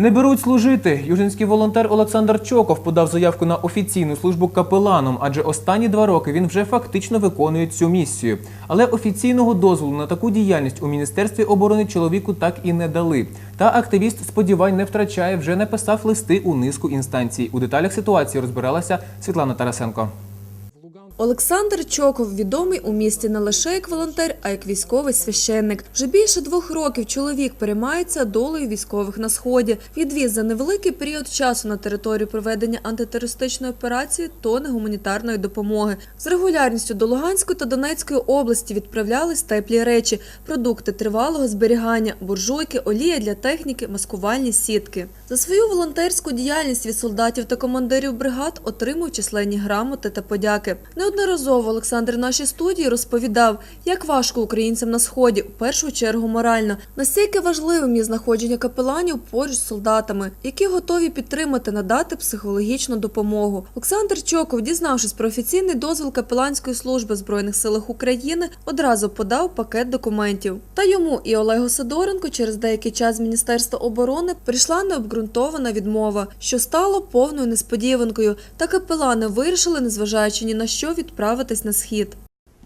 Не беруть служити. Южинський волонтер Олександр Чоков подав заявку на офіційну службу капеланом, адже останні два роки він вже фактично виконує цю місію. Але офіційного дозволу на таку діяльність у міністерстві оборони чоловіку так і не дали. Та активіст сподівань не втрачає, вже написав листи у низку інстанцій. У деталях ситуації розбиралася Світлана Тарасенко. Олександр Чоков відомий у місті не лише як волонтер, а як військовий священник. Вже більше двох років чоловік переймається долею військових на сході. Відвіз за невеликий період часу на територію проведення антитерористичної операції тони гуманітарної допомоги. З регулярністю до Луганської та Донецької області відправлялись теплі речі, продукти тривалого зберігання, буржуйки, олія для техніки, маскувальні сітки. За свою волонтерську діяльність від солдатів та командирів бригад отримав численні грамоти та подяки. Неодноразово Олександр нашій студії розповідав, як важко українцям на сході, в першу чергу морально, настільки важливим є знаходження капеланів поруч з солдатами, які готові підтримати, надати психологічну допомогу. Олександр Чоков, дізнавшись про офіційний дозвіл капеланської служби збройних силах України, одразу подав пакет документів. Та йому і Олегу Сидоренко через деякий час з Міністерства оборони прийшла необґрунтована відмова, що стало повною несподіванкою. Та капелани вирішили, незважаючи ні на що, відправитись на схід.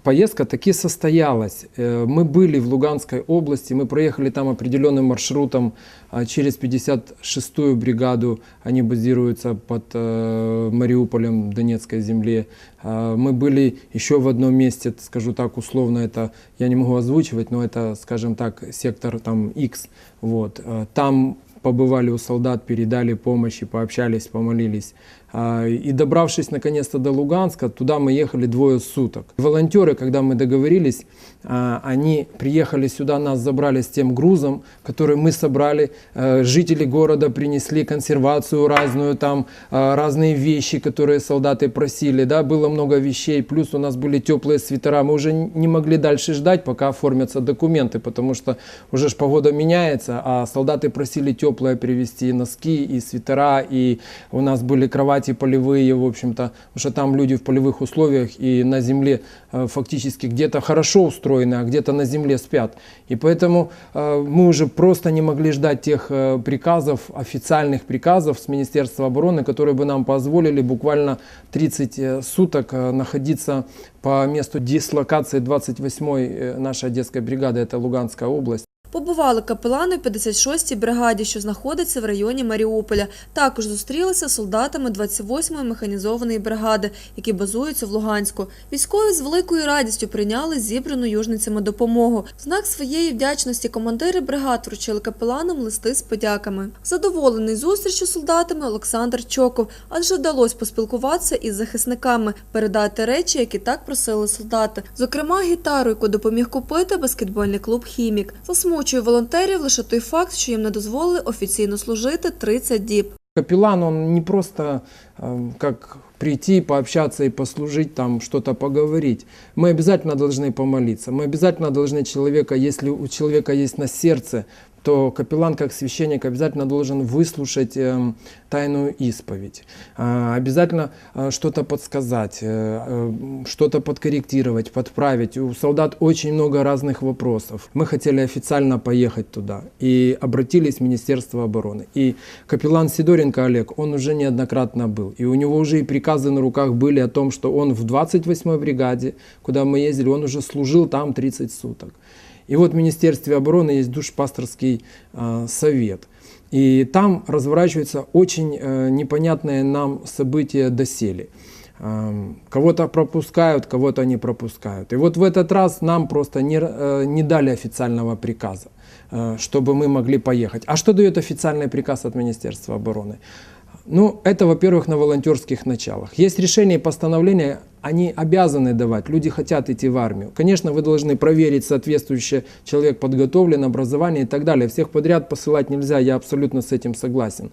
Поездка таки состоялась. Э, Мы были в Луганской области, мы проехали там определенным маршрутом а, через 56-ю бригаду. Они базируются под э, Мариуполем, Донецкой земле. А, Мы были еще в одном месте, скажу так условно, это я не могу озвучивать, но это, скажем так, сектор там X. Вот. Э, Там побывали у солдат, передали помощь, и пообщались, помолились. А, И добравшись наконец-то до Луганска, туда мы ехали двое суток. Волонтеры, когда мы договорились, а, они приехали сюда, нас забрали с тем грузом, который мы собрали. Э, Жители города принесли консервацию разную, там а, разные вещи, которые солдаты просили. Да, было много вещей, плюс у нас были теплые свитера. Мы уже не могли дальше ждать, пока оформятся документы, потому что уже ж погода меняется, а солдаты просили теплое привезти и носки, и свитера, и у нас были кровати полевые, в общем-то, потому что там люди в полевых условиях и на земле э, фактически где-то хорошо устроены, а где-то на земле спят. И поэтому э, мы уже просто не могли ждать тех э, приказов, официальных приказов с Министерства обороны, которые бы нам позволили буквально 30 э, суток находиться по месту дислокации 28-й э, нашей Одесской бригады, это Луганская область. Побували капелани в 56-й бригаді, що знаходиться в районі Маріуполя. Також зустрілися з солдатами 28-ї механізованої бригади, які базуються в Луганську. Військові з великою радістю прийняли зібрану южницями допомогу. В знак своєї вдячності командири бригад вручили капеланам листи з подяками. Задоволений зустрічю з солдатами Олександр Чоков, адже вдалося поспілкуватися із захисниками, передати речі, які так просили солдати. Зокрема, гітару, яку допоміг купити баскетбольний клуб Хімік. Засмучує волонтерів лише той факт, що їм не дозволили офіційно служити 30 діб. Капеллан, он не просто э, как прийти, пообщаться и послужить, там что-то поговорить. Мы обязательно должны помолиться. Мы обязательно должны человека, если у человека есть на сердце, то капеллан как священник обязательно должен выслушать э, тайную исповедь. А, обязательно э, что-то подсказать, э, э, что-то подкорректировать, подправить. У солдат очень много разных вопросов. Мы хотели официально поехать туда и обратились в Министерство обороны. И капеллан Сидоренко Олег, он уже неоднократно был. И у него уже и приказы на руках были о том, что он в 28-й бригаде, куда мы ездили, он уже служил там 30 суток. И вот в Министерстве обороны есть душпасторский э, совет. И там разворачиваются очень э, непонятные нам события доселе. Эм, Кого-то пропускают, кого-то не пропускают. И вот в этот раз нам просто не, э, не дали официального приказа, э, чтобы мы могли поехать. А что дает официальный приказ от Министерства обороны? Ну, это, во-первых, на волонтерских началах. Есть решения и постановления, они обязаны давать. Люди хотят идти в армию. Конечно, вы должны проверить соответствующее, человек подготовлен, образование и так далее. Всех подряд посылать нельзя, я абсолютно с этим согласен.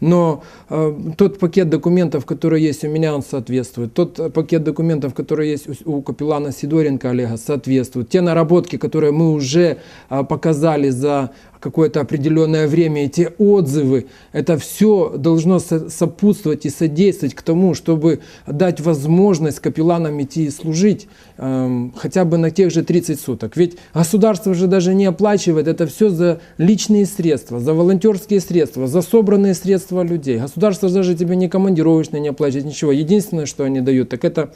Но э, тот пакет документов, который есть у меня, он соответствует. Тот э, пакет документов, который есть у, у капеллана Сидоренко Олега, соответствует. Те наработки, которые мы уже э, показали за какое-то определенное время, и те отзывы, это все должно со- сопутствовать и содействовать к тому, чтобы дать возможность капелланом идти и служить эм, хотя бы на тех же 30 суток. Ведь государство же даже не оплачивает, это все за личные средства, за волонтерские средства, за собранные средства людей. Государство же даже тебе не командировочное не оплачивает, ничего. Единственное, что они дают, так это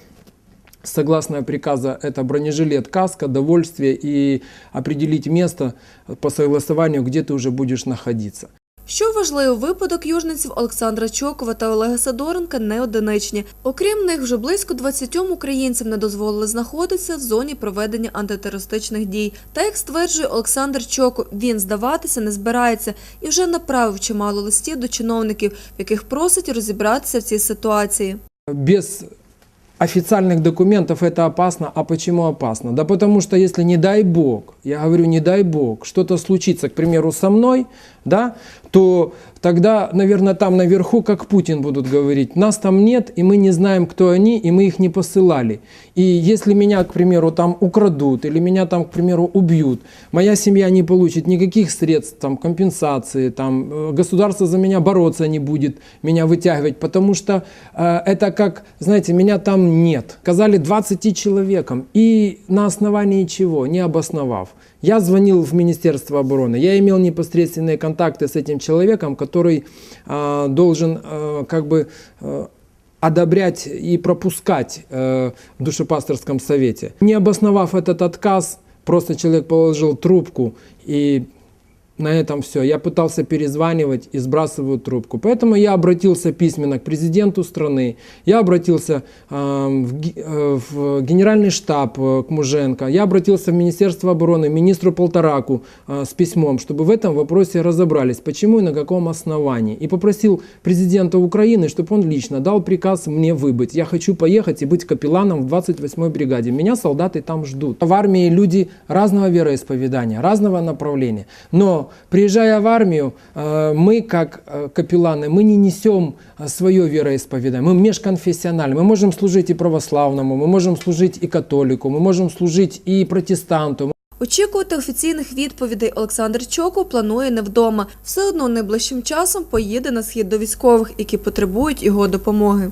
согласно приказа, это бронежилет, каска, довольствие и определить место по согласованию, где ты уже будешь находиться. Що важливо, випадок южниців Олександра Чокова та Олега Сидоренка не одиничні. Окрім них, вже близько 20 українцям не дозволили знаходитися в зоні проведення антитерористичних дій. Та як стверджує Олександр Чоков, він здаватися не збирається і вже направив чимало листів до чиновників, в яких просить розібратися в цій ситуації. Без официальных документов это опасно. А почему опасно? Да потому что если, не дай бог, я говорю, не дай бог, что-то случится, к примеру, со мной, да, то тогда, наверное, там наверху, как Путин будут говорить, нас там нет, и мы не знаем, кто они, и мы их не посылали. И если меня, к примеру, там украдут, или меня там, к примеру, убьют, моя семья не получит никаких средств, там, компенсации, там, э, государство за меня бороться не будет, меня вытягивать, потому что э, это как, знаете, меня там нет. Сказали 20 человеком, и на основании чего, не обосновав. Я звонил в Министерство обороны, я имел непосредственные контакты с этим человеком, который э, должен э, как бы э, одобрять и пропускать э, в душепасторском совете. Не обосновав этот отказ, просто человек положил трубку и на этом все. Я пытался перезванивать и сбрасываю трубку. Поэтому я обратился письменно к президенту страны, я обратился э, в, в генеральный штаб э, к Муженко, я обратился в Министерство обороны, министру Полтораку э, с письмом, чтобы в этом вопросе разобрались, почему и на каком основании. И попросил президента Украины, чтобы он лично дал приказ мне выбыть. Я хочу поехать и быть капелланом в 28-й бригаде. Меня солдаты там ждут. В армии люди разного вероисповедания, разного направления. Но приезжая в армию, э, мы как э, капелланы, мы не несем э, свое вероисповедание. Мы межконфессиональны. Мы можем служить и православному, мы можем служить и католику, мы можем служить и протестанту, Очікувати офіційних відповідей Олександр Чоков планує не вдома. Все одно найближчим часом поїде на схід до військових, які потребують його допомоги.